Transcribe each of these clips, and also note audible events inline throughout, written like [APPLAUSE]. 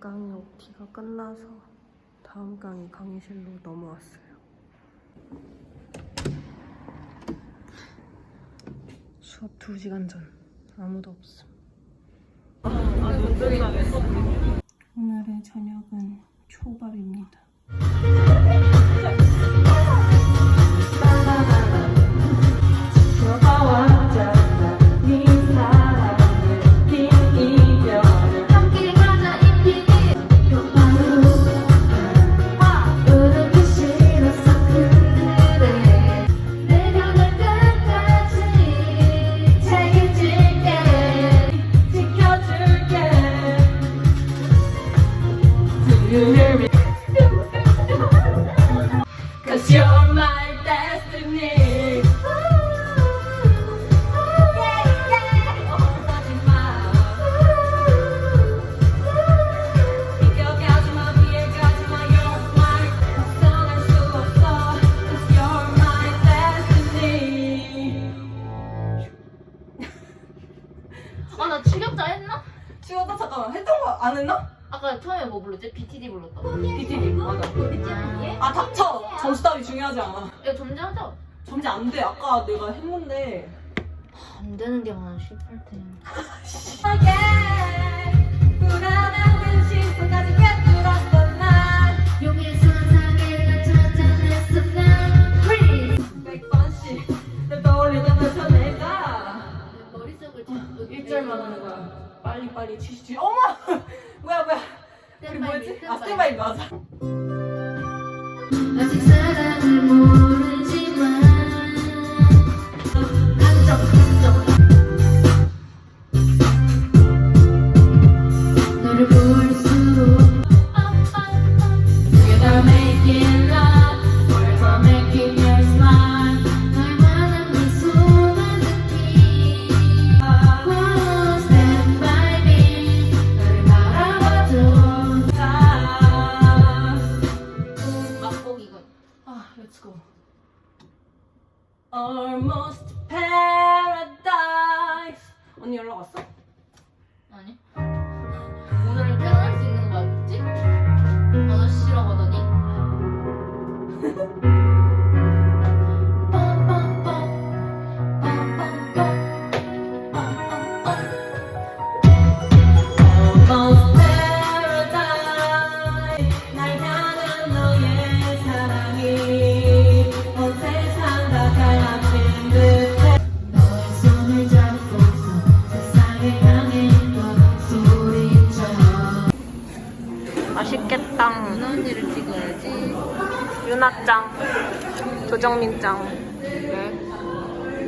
강의 OT가 끝나서 다음 강의 강의실로 넘어왔어요. 수업 2시간 전 아무도 없음. 오늘의 저녁은 초밥입니다. 아나 추격자 했나? 지웠다 잠깐만 했던 거 안 했나? 아까 처음에 뭐 불렀지? BTD 불렀다. BTD 맞아 아 닥쳐 점수 따위 중요하지 않아 이거 존재하죠? 점지 안돼 아까 내가 했는데 안 되는 게 많아 18템. [LAUGHS] 빨리빨리 치시지 어머! [LAUGHS] 뭐야 뭐야. 우리 뭐였지? 아 스탠바이 맞아 Almost paradise 언니 연락 왔어? 아니? 유나짱, 조정민짱.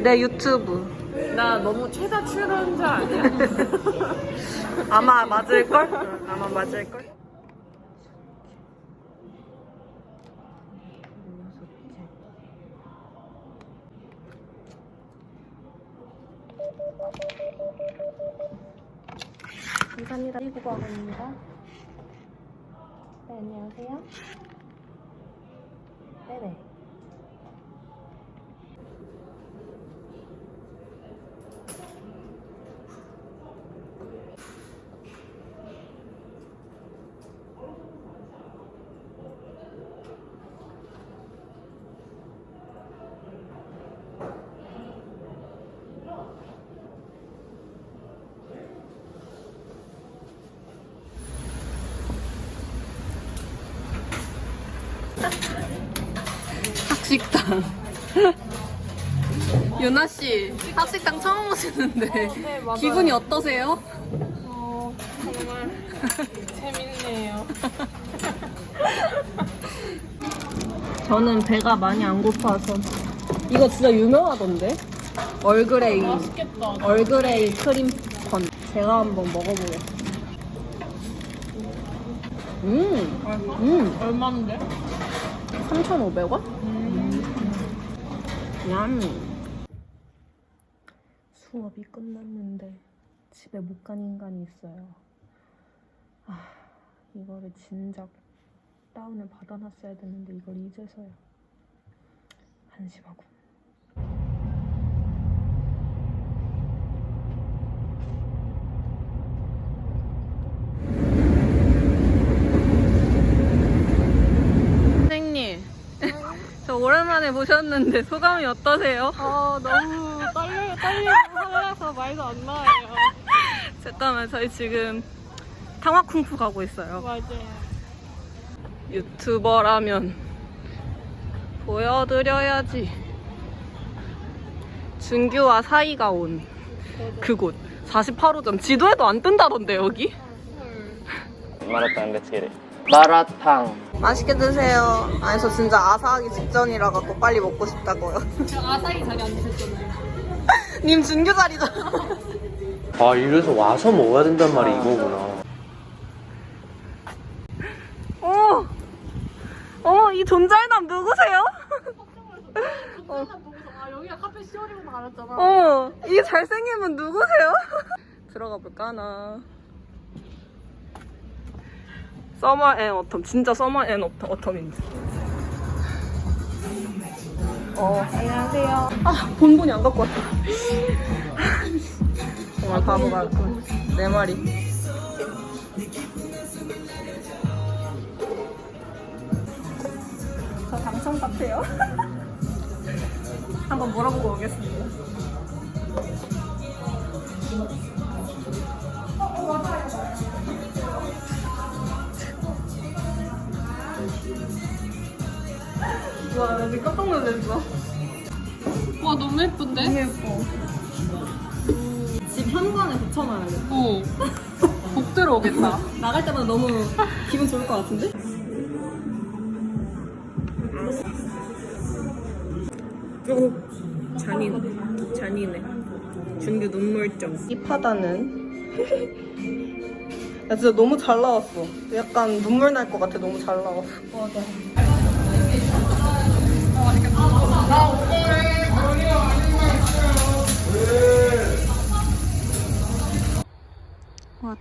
내 유튜브. 나 너무 최다 출연자 아니야? [LAUGHS] 아마 맞을걸? 응, 아마 맞을걸? 감사합니다. 19번입니다. 네, 안녕하세요. 네네. 학식당. 유나 [LAUGHS] 씨, 학식당 처음 오시는데 기분이 어떠세요? 정말 재밌네요. [LAUGHS] 저는 배가 많이 안 고파서 이거 진짜 유명하던데? 얼그레이 맛있겠다. 얼그레이 크림펀 제가 한번 먹어보겠습니다. 음, 음, 얼마인데? 3,500원? 얌. 수업이 끝났는데 집에 못 간 인간이 있어요. 아, 이거를 진작 다운을 받아놨어야 되는데 이걸 이제서야 한심하고. 오랜만에 보셨는데 소감이 어떠세요? 아 너무 떨려 떨리고 설레서 말도 안 나와요. [LAUGHS] 잠깐만 저희 지금 탕화쿵푸 가고 있어요. 맞아요. 유튜버라면 보여드려야지. 준규와 사이가 온 그곳 48호점 지도에도 안 뜬다던데 여기? 렛츠 기릿 마라탕 맛있게 드세요. 아니 저 진짜 아사하기 직전이라 갖고 빨리 먹고 싶다고요. 아사히 자리 앉으셨잖아요. [LAUGHS] 님 준규 자리잖아. 아 이래서 와서 먹어야 된단 말이 이거구나 어, 어, 이 존잘남 누구세요? 아 여기가 카페 시원이고 말았잖아. 어, 이 잘생긴 분 누구세요? [LAUGHS] 들어가 볼까 나. 서머 앤 어텀 진짜 서머 앤 어텀 어텀인지. 어, 안녕하세요. 아, 본본이 안 갖고 왔다. 정말 바보 같고 내 말이. 저 당첨 같아요. [LAUGHS] 한번 물어보고 오겠습니다. 와, 나 지금 깜짝 놀랐어. 와 너무 예쁜데? 예뻐. 집 현관에 붙여놔야 돼. 어. 복 들어오겠다. [LAUGHS] 나갈 때마다 너무 기분 좋을 것 같은데? 오, 잔인, 잔인해. 준규 눈물정. 힙하다는. 야, 진짜 너무 잘 나왔어. 약간 눈물 날 것 같아. 너무 잘 나왔어. 맞아.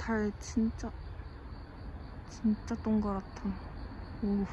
와, 달 진짜, 진짜 동그랗다. 오.